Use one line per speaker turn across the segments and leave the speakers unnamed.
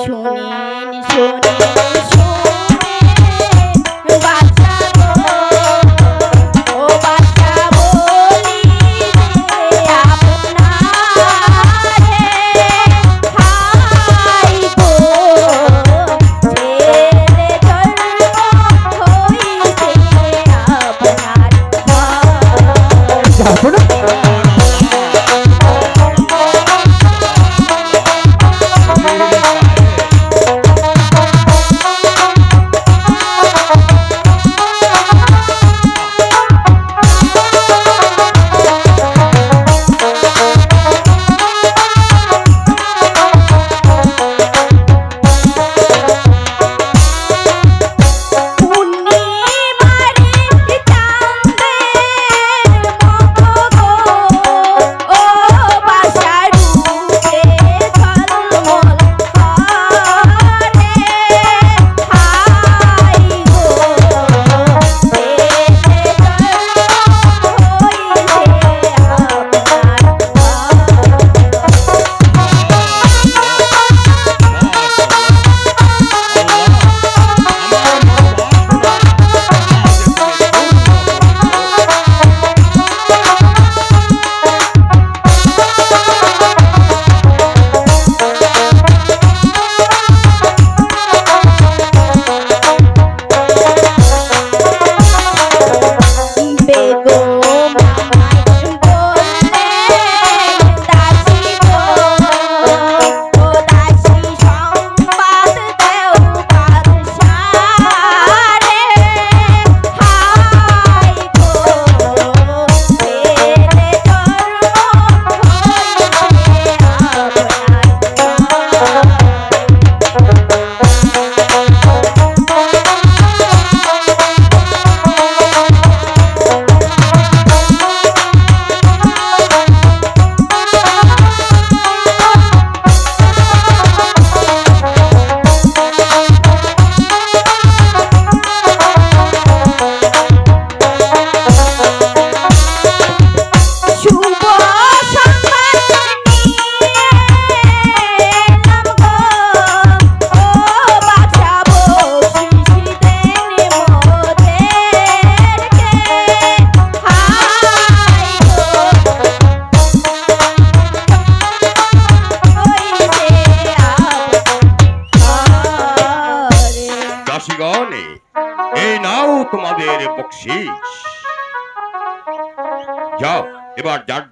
শুনেন শোনেন শুনে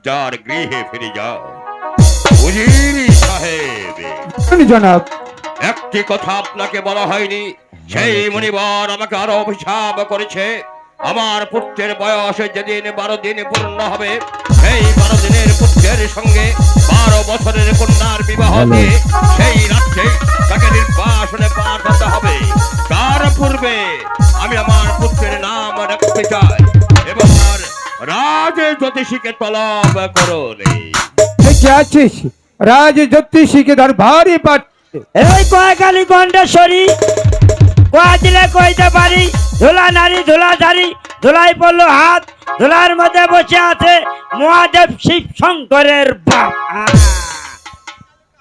যার গৃহে ফিরে যাও। সাহেব।
জনাব।
একটি কথা আপনাকে বলা হয়নি। সেই মনিবর আমাকে আরও অভিশাপ করেছে। আমার পুত্রের বয়স যেদিন বারো দিন পূর্ণ হবে সেই বারো দিনের পুত্রের সঙ্গে বারো বছরের কন্যার বিবাহ দিয়ে সেই রাত্রে তাকে নির্বাসনে পাঠাতে হবে। তার পূর্বে আমি আমার পুত্রের নাম রাখতে চাই। রাজ জ্যোতিষীকে তলব করুন
ঠিকই আছিস? রাজ জ্যোতিষীকে দরবারে পাঠাচ্ছে
এই কয়কালী গন্ডেশ্বরী কয়া দিলে কইতে পারি ধুলা নারী ধুলা ধারি ধুলাই পড়ল হাত ধুলার মধ্যে বসে আছে মহাদেব শিব শঙ্করের বাপ!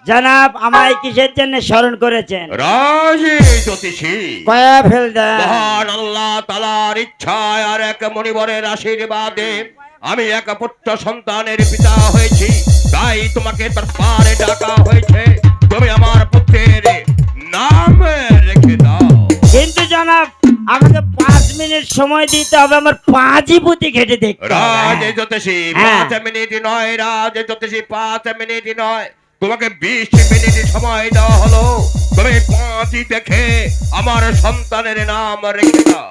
জনাব আমায় কিসের জন্য স্মরণ করেছেন?
রাজ জ্যোতিষী।
কয়া ফেল দেন
মহান আল্লাহ তালার ইচ্ছায় আর এক মনিবরের আশীর্বাদে আমি এক পুত্র সন্তানের পিতা হয়েছি। তাই তোমাকে দরবারে ডাকা হয়েছে। তুমি আমার পুত্রের নাম রেখে দাও।
কিন্তু জনাব আমাকে পাঁচ মিনিট সময় দিতে হবে। আমার পাঁচই পুঁতি ঘেটে দেখতে।
রাজ জ্যোতিষী
হ্যাঁ।
পাঁচ মিনিট নয় রাজ জ্যোতিষী পাঁচ মিনিট নয়। তোমাকে বিশ মিনিট সময় দেওয়া হলো। তুমি পাঁচই দেখে আমার সন্তানের নাম রেখে দাও।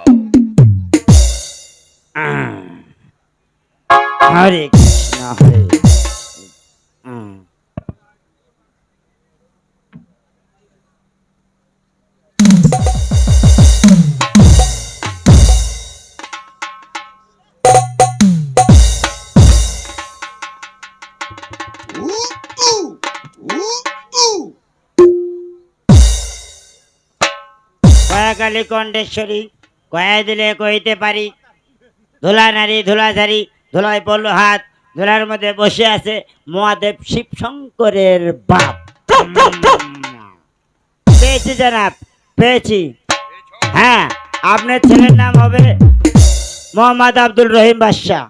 হরে কৃষ্ণ হরে আহ। কয়াকালী কণ্ঠেশ্বরী কয়া দিলে কইতে পারি ধুলা নারী ধুলাধারী ধুলায় পড়ল হাত ধুলার মধ্যে বসে আছে মহাদেব শিব শঙ্করের বাপ। উম। জানাব পেয়েছি। হ্যাঁ আপনার ছেলের নাম হবে মোহাম্মদ আব্দুল রহিম বাদশাহ।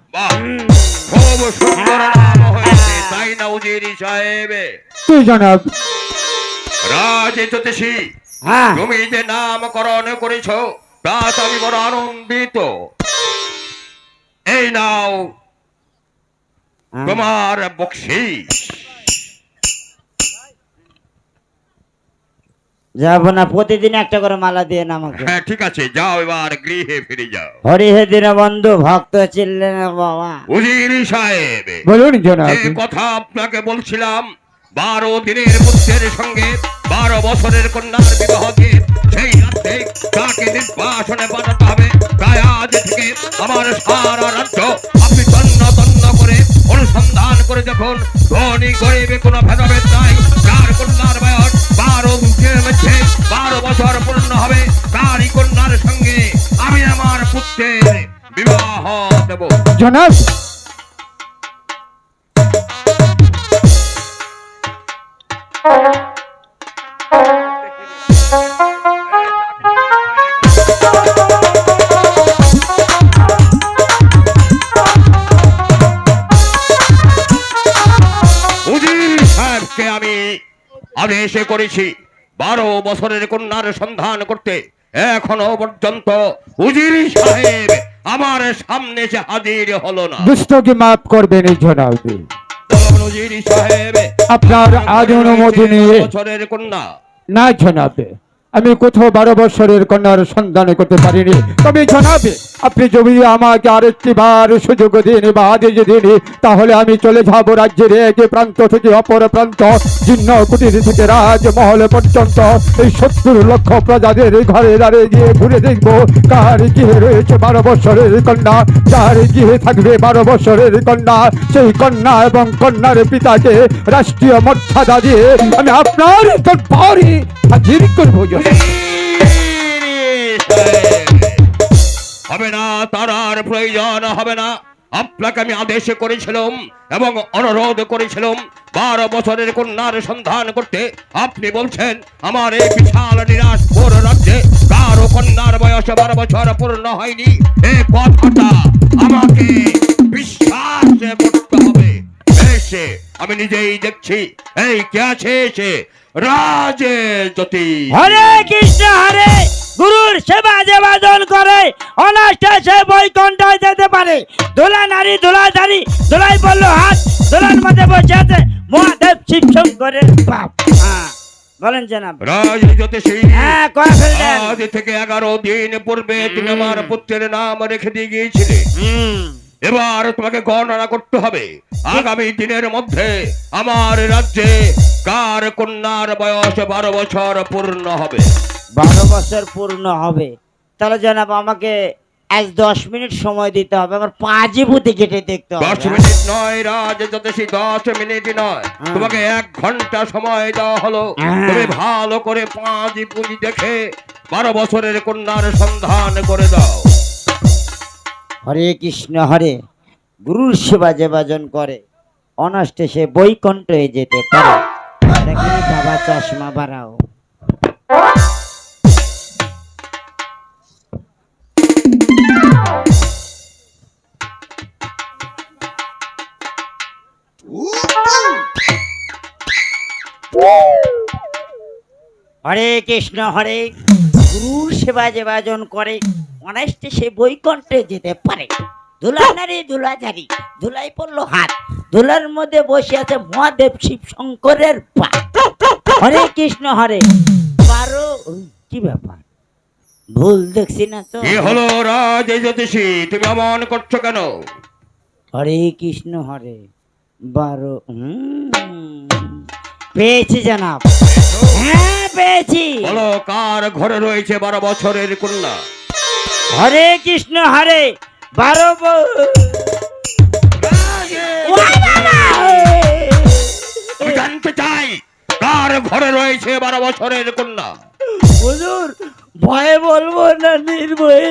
তাই না উজিরি সাহেব।
তুই জনাব?
রাজ জ্যোতিষী
হ্যাঁ।
তুমি যে নামকরণ করেছ তাতে আমি বড় আনন্দিত। এই নাও
হ্যাঁ।
তোমার বকশিস
যাব না প্রতিদিন একটা করে মালা দিয়ে আমাকে।
হ্যাঁ ঠিক আছে যাও এবার গৃহে ফিরে যাও।
হরি হে দিন বন্ধু ভক্ত বাবা।
উজিরি সাহেব
বলুন জনাব।
যে কথা আপনাকে বলছিলাম বারো দিনের পুত্রের সঙ্গে বারো বছরের কন্যার বিবাহ দিয়ে সেই রাত্রে তাকে নির্বাসনে পাঠাতে হবে। তাই আজ থেকে আমার সারা রাজ্য আপনি তন্ন তন্ন করে অনুসন্ধান করে দেখুন। ধনী গরিবে কোনো ভেদাভেদ নাই। যার কন্যার বয়স বারো দিনের বারো বছর পূর্ণ হবে তারই কন্যার সঙ্গে আমি আমার পুত্রের বিবাহ দেব।
জনাব!
আদেশ করেছি বারো বছরের কন্যার সন্ধান করতে এখনও পর্যন্ত উজির সাহেব আমার সামনে সে হাজির হলো না।
দুষ্টকে মাফ করবেন এই জনাব। আপনার আজ অনুমতি নিয়ে
বছরের কন্যা।
না জনাবে। আমি কোথাও বারো বছরের কন্যার সন্ধান করতে পারিনি। তবে জনাবে, আপনি যদি আমাকে আরেকটি বার সুযোগ দিন বা আদেশ দিন, তাহলে আমি চলে যাব রাজ্যের এক প্রান্ত থেকে অপর প্রান্ত চিহ্ন কুটির থেকে রাজমহল পর্যন্ত। এই সত্তর লক্ষ প্রজাদের ঘরে দাঁড়িয়ে গিয়ে ঘুরে দেখব কার গৃহে রয়েছে বারো বছরের কন্যা, যার গৃহে থাকবে বারো বছরের কন্যা। সেই কন্যা এবং কন্যার পিতাকে রাষ্ট্রীয় মর্যাদা দিয়ে আমি আপনার হাজির করব
হবে না, তার আর প্রয়োজন হবে না। আপনাকে আমি আদেশ করেছিলাম এবং অনুরোধ করেছিলাম। বারো বছরের কন্যার সন্ধান করতে। আপনি বলছেন, আমার এই বিশাল নিরাশপুর রাজ্যে কারও কন্যার বয়স বারো বছর পূর্ণ হয়নি। এই কথাটা আমাকে বিশ্বাস করতে হবে। আমি নিজেই দেখছি, এই কে আছে এসে রাজে জ্যোতি
হরে কৃষ্ণ হরে। গুরুর সেবা যেবাদন করে অনাষ্টা সে বৈকণ্ঠায় যেতে পারে। দোলা নারী দোলাধারী দোলাই বলল হাত দোলার মধ্যে বসে আছে মহাদেব শিব শঙ্করের বাপ। হ্যাঁ বলেন জানাব।
রাজ জ্যোতিষী
হ্যাঁ কয়া ফেললেন।
আজ থেকে এগারো দিন পূর্বে তুমি আমার পুত্রের নাম রেখে দিয়ে গিয়েছিলে।
হুম।
এবার তোমাকে গণনা করতে হবে। আগামী দিনের মধ্যে আমার রাজ্যে কার কন্যার বয়স বারো বছর পূর্ণ হবে?
বারো বছর পূর্ণ হবে। তাহলে জানাব আমাকে আজ দশ মিনিট সময় দিতে হবে। আমার পাঁচই বুদ্ধি কেটে দেখতে হবে।
দশ মিনিট নয় রাজ জ্যোতিষী দশ মিনিট নয়।
হ্যাঁ।
তোমাকে এক ঘণ্টা সময় দেওয়া হলো।
হ্যাঁ।
তুমি ভালো করে পাঁচ পুঁজি দেখে বারো বছরের কন্যার সন্ধান করে দাও।
হরে কৃষ্ণ, হরে। গুরুর সেবা যে করে, অনষ্টে সে বৈকণ্ঠ হয়ে যেতে পারে। বাবা চশমা বাড়াও। হরে কৃষ্ণ, হরে। গুরুর সেবা যে করে অনায়াসে সে বৈকণ্ঠে যেতে পারে। ধুলা নারী ধুলাধারী ধুলাই পড়ল হাত। ধুলার মধ্যে বসে আছে মহাদেব শিব শঙ্করের পা। হরে কৃষ্ণ হরে। বারো কি ব্যাপার? ভুল দেখছি না তো।
হলো রাজ জ্যোতিষী। তুমি অমন করছ কেন?
হরে কৃষ্ণ হরে। বারো পেয়েছি জানাব। হ্যাঁ পেয়েছি।
বলো কার ঘরে রয়েছে বারো বছরের কন্যা?
হরে কৃষ্ণ হরে বারো
জানতে চাই কার ঘরে রয়েছে বারো বছরের কন্যা?
হুজুর ভয়ে বলব না নির্ভয়ে।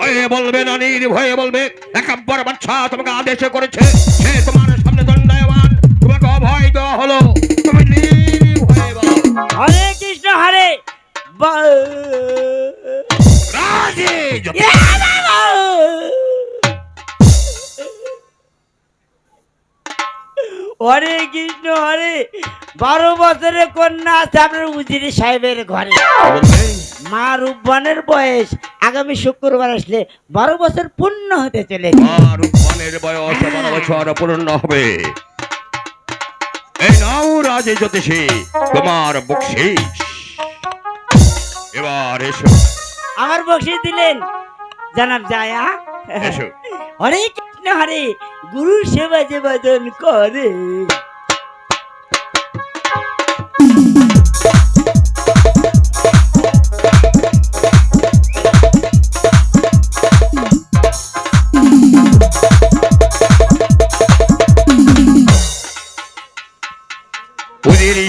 ভয়ে বলবে না নির্ভয়ে বলবে। একাব্বর বাচ্চা তোমাকে আদেশ করেছে। সে তোমার সামনে দণ্ডায়মান। তোমাকে অভয় দেওয়া হলো। তুমি নির্ভয়ে বলো।
হরে কৃষ্ণ হরে। বারো বছরের কন্যা আছে আপনার উজিরি সাহেবের ঘরে। মা রূপবানের বয়স আগামী শুক্রবার আসলে বারো বছর পূর্ণ হতে চলে
রূপবানের বয়স বারো বছর পূর্ণ হবে। এই নাও রাজে জ্যোতিষী তোমার বকশিস। এবার এসো।
আমার বকশিস দিলেন। জানাব জায়া
এসো।
হরে হরে গুরু সেবা যে ভজন করে।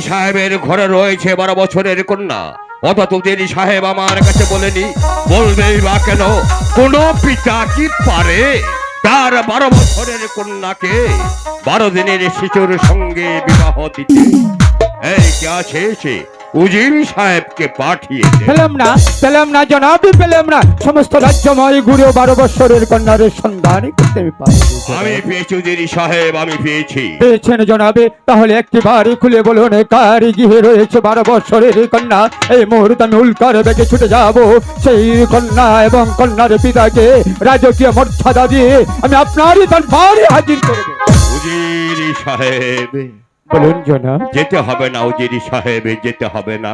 সাহেবের ঘরে রয়েছে বারো বছরের কন্যা। অথচ উজিরি সাহেব আমার কাছে বলেনি, বলবেই বা কেন, কোন পিতা কি পারে? তার বারো বছরের কন্যাকে বারো দিনের শিশুর সঙ্গে বিবাহ দিতে। এই কে আছে সে? উজিরি সাহেবকে পাঠিয়েছে।
পেলাম না পেলাম না জনাবি পেলাম না। সমস্ত রাজ্যময় ঘুরে বারো বছরের কন্যার সন্ধান করতে
আমি পেয়েছি উজিরি সাহেব আমি পেয়েছি।
পেয়েছেন জনাবে তাহলে একটি বাড়ি খুলে বলুন কার গৃহে রয়েছে বারো বছরের কন্যা? এই মুহূর্তে আমি উল্কার বেগে ছুটে যাব। সেই কন্যা এবং কন্যার পিতাকে রাজকীয় মর্যাদা দিয়ে আমি আপনারই দরবারে হাজির করব।
উজিরি সাহেব।
বলুন জনাব।
যেতে হবে না উজিরি সাহেব যেতে হবে না।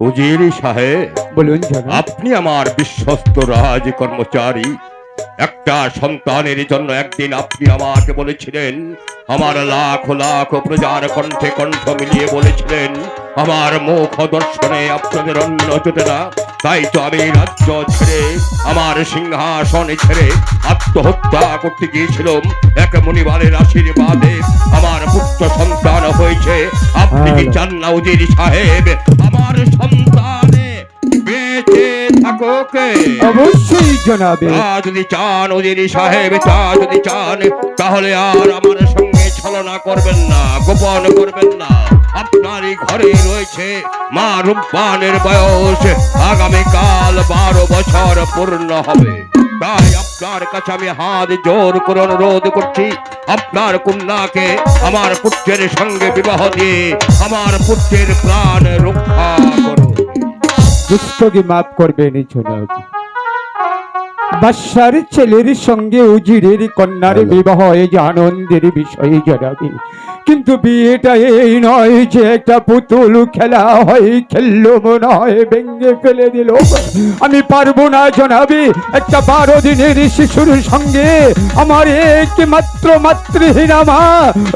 উজিরি সাহেব
বলুন জনাব।
আপনি আমার বিশ্বস্ত রাজ কর্মচারী একটা সন্তানের জন্য একদিন আপনি আমাকে বলেছিলেন আমার লাখ লাখ প্রজার কণ্ঠে কণ্ঠ মিলিয়ে বলেছিলেন আমার মুখ দর্শনে আপনাদের অন্য জোটে না। তাই তো আমি রাজ্য ছেড়ে আমার সিংহাসন ছেড়ে আত্মহত্যা করতে গিয়েছিলাম। এক মনিবারের আশীর্বাদে আমার পুত্র সন্তান হয়েছে। আপনি কি চান না উজির সাহেব? আমার সন্তানে বেঁচে থাকুক।
অবশ্যই জনাবে।
তা যদি চান উজির সাহেব তা যদি চান তাহলে আর আমার সঙ্গে ছলনা করবেন না গোপন করবেন না। আপনারই ঘরে রয়েছে মা রূপবানের বয়স। আগামীকাল বারো বছর পূর্ণ হবে। তাই আপনার কাছে আমি হাত জোর করে অনুরোধ করছি, আপনার কন্যাকে আমার পুত্রের সঙ্গে বিবাহ দিয়ে আমার পুত্রের প্রাণ রক্ষা করুন।
দুষ্টকে মাফ করবেন জনাব বাদশার ছেলের সঙ্গে উজিরের কন্যার বিবাহ এই যে আনন্দের বিষয় জনাবে কিন্তু বিয়েটা এই নয় যে একটা পুতুল খেলা হয় খেললো মনে হয় ভেঙে ফেলে দিল। আমি পারব না জনাবে একটা বারো দিনের শিশুর সঙ্গে আমার একমাত্র মাতৃহীনা মা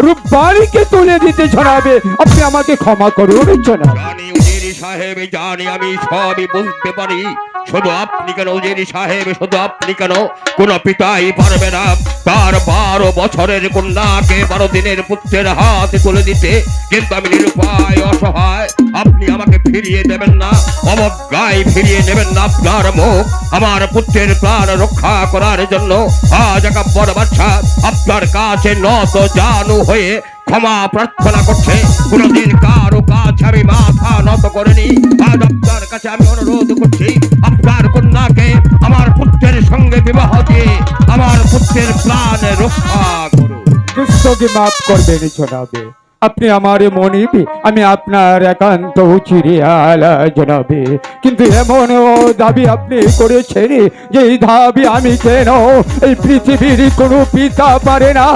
রূপবাড়িকে তুলে দিতে জনাবে। আপনি আমাকে ক্ষমা করুন জনাব।
জানি সাহেব জানি আমি সবই বুঝতে পারি। শুধু আপনি কেন যিনি সাহেব, শুধু আপনি কেন? কোন পিতাই পারবে না। তার বারো বছরের কন্যাকে বারো দিনের পুত্রের হাত তুলে দিতে। কিন্তু আমি নিরুপায়, অসহায়। আপনি আমাকে ফিরিয়ে দেবেন না, অবজ্ঞায় ফিরিয়ে নেবেন না আপনার মুখ। আমার পুত্রের প্রাণ রক্ষা করার জন্য আজ একাব্বর বাচ্চা আপনার কাছে নত জানু হয়ে ক্ষমা প্রার্থনা করছে। কোনদিন কারও কাছে আমি মাথা নত করিনি। আজ আপনার কাছে আমি অনুরোধ করছি, আপনার কন্যাকে আমার পুত্রের সঙ্গে বিবাহ দিয়ে আমার পুত্রের প্রাণ রক্ষা করুন।
দুষ্টকে মাফ করবেন জনাবে। আপনি আমার মনিবি, আমি আপনার একান্ত চিরে আলা জনাবে। কিন্তু এমন দাবি আপনি করেছেন যে এই দাবি আমি কেন এই পৃথিবীর কোনো পিতা পারে না?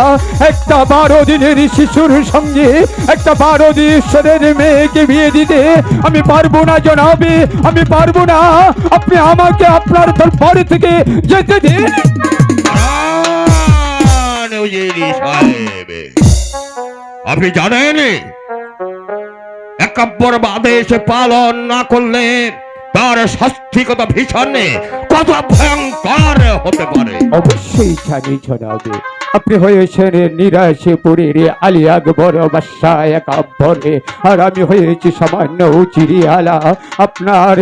একটা বারো দিনের শিশুর সঙ্গে, একটা বারো ঈশ্বরের মেয়েকে বিয়ে দিতে আমি পারব না জনাবে, আমি পারব না। আপনি আমাকে আপনার দরবার থেকে যেতে দিন।
আপনি জানেন? একাব্বর আদেশ পালন না করলে তার শাস্তিগত ভীষণ কত ভয়ঙ্কর হতে পারে।
অবশ্যই জানি আপনি হয়েছেন নিরাশে পুরীর আলী আকবর বাসায় একাব্বরে আর আমি হয়েছি সামান্য চিরিয়ালা আপনার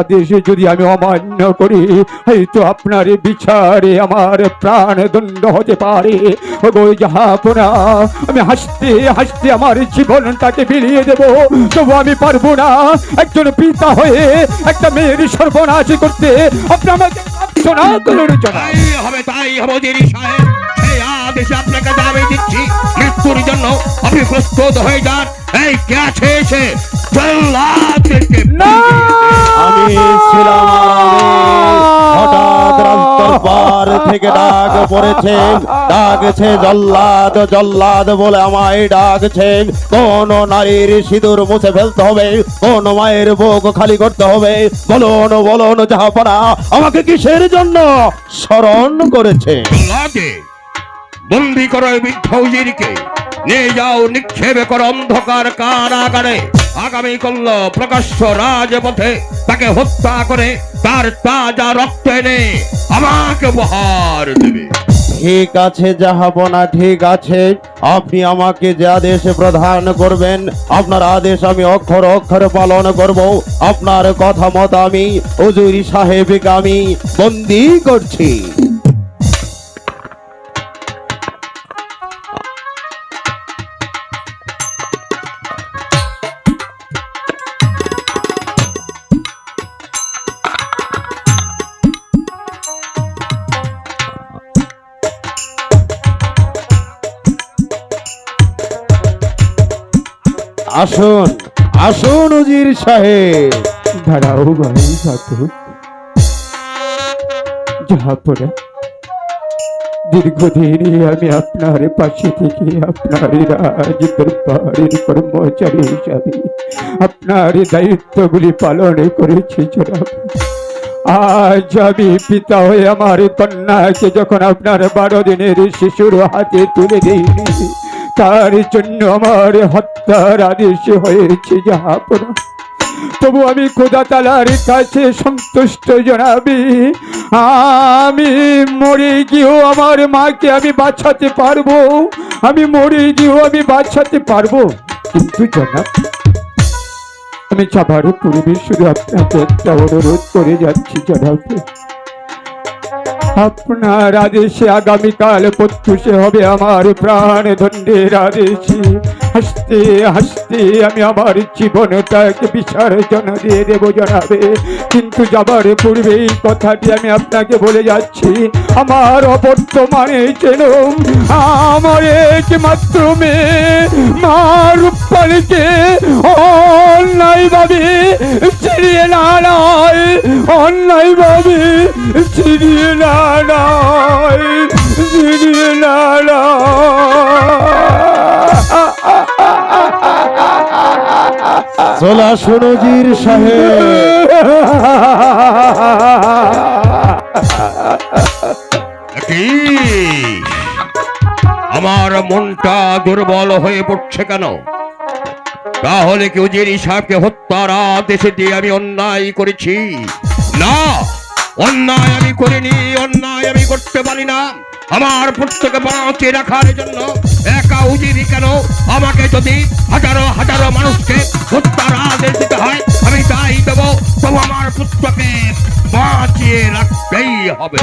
আদেশে যদি আমি অমান্য করি, হয়তো আপনার বিচারে আমার প্রাণ দণ্ড হতে পারে। ওগো যাহাপনা আমি হাসতে হাসতে আমার জীবনটাকে বিলিয়ে দেব। তবু আমি পারব না একজন পিতা হয়ে একটা মেয়ের সর্বনাশ করতে। আপনি আমাকে করুন জনাব
তাই হবে তাই হবে দেরি সাহেব এই আদেশ আপনাকে দাবি দিচ্ছি। মৃত্যুর জন্য আপনি প্রস্তুত হয়ে যান। এই কে আছে এসে? জল্লাদকে
না!
আমি ছিলাম হঠাৎ রাস্তার পার থেকে ডাক পড়েছে ডাকছে জল্লাদ জল্লাদ বলে আমায় ডাকছেন। কোন নারীর সিঁদুর মুছে ফেলতে হবে, কোন মায়ের বুক খালি করতে হবে। বলুন বলুন যাহাপনা আমাকে কিসের জন্য স্মরণ করেছে?
বন্দি করো এই নিয়ে যাও, নিক্ষেপ করো অন্ধকার কারাগারে। আগামী কল্ল প্রকাশ্য রাজপথে তাকে হত্যা করে তার তাজা রক্ত এনে আমাকে উপহার দেবে।
ঠিক আছে, যাহাবনা ঠিক আছে, আপনি আমাকে যে আদেশ প্রদান করবেন, আপনার আদেশ আমি অক্ষর অক্ষর পালন করব। আপনার কথা মত আমি হুজুরি সাহেবকে আমি বন্দি করছি। আসুন আসুন উজির সাহেব।
দাঁড়াও ভাই ঘাতক যাহাপনা দীর্ঘদিনই আমি আপনার পাশে থেকে আপনার রাজ কর্মচারী হিসাবে আপনার দায়িত্বগুলি পালন করেছি আজ আমি পিতা হয়ে আমার কন্যাকে যখন আপনার বারো দিনের শিশুর হাতে তুলে দিইনি তার জন্য আমার হত্যার আদেশ হয়েছে যাহাপনা তবু আমি খোদা তালার কাছে সন্তুষ্ট জানাবি। আমি মরে গিয়েও আমার মাকে আমি বাঁচাতে পারব। আমি মরে গিয়েও আমি বাঁচাতে পারব। কিন্তু জনাব, আমি যাবার পূর্বে শুধু আপনাকে একটা অনুরোধ করে যাচ্ছি জনাব। আপনার আদেশে আগামীকাল প্রত্যুষে হবে আমার প্রাণ দণ্ডের আদেশে। হাসতে হাসতে আমি আমার জীবনটাকে বিসর্জন দিয়ে দেবো জানাবে। কিন্তু যাবার পূর্বে এই কথাটি আমি আপনাকে বলে যাচ্ছি, আমার অবর্তমানে যেন আমার একমাত্র মেয়ে মা রূপালীকে অন্যায় ভাবে ছিড়িয়ে না নয় অন্যায় ভাবে ছিড়িয়ে না নয় ছিড়িয়ে না
চলে আসুন উজির সাহেব
আমার মনটা দুর্বল হয়ে পড়ছে কেন? তাহলে কি উজির সাহেবকে হত্যার আদেশে দিয়ে আমি অন্যায় করেছি? না, অন্যায় আমি করিনি, অন্যায় আমি করতে পারি না। আমার পুত্রকে বাঁচিয়ে রাখার জন্য একা উজিরি কেন? আমাকে যদি হাজারো হাজারো মানুষকে হত্যার আদেশ দিতে হয়, আমি তাই দেব। তবু আমার পুত্রকে বাঁচিয়ে রাখতেই হবে।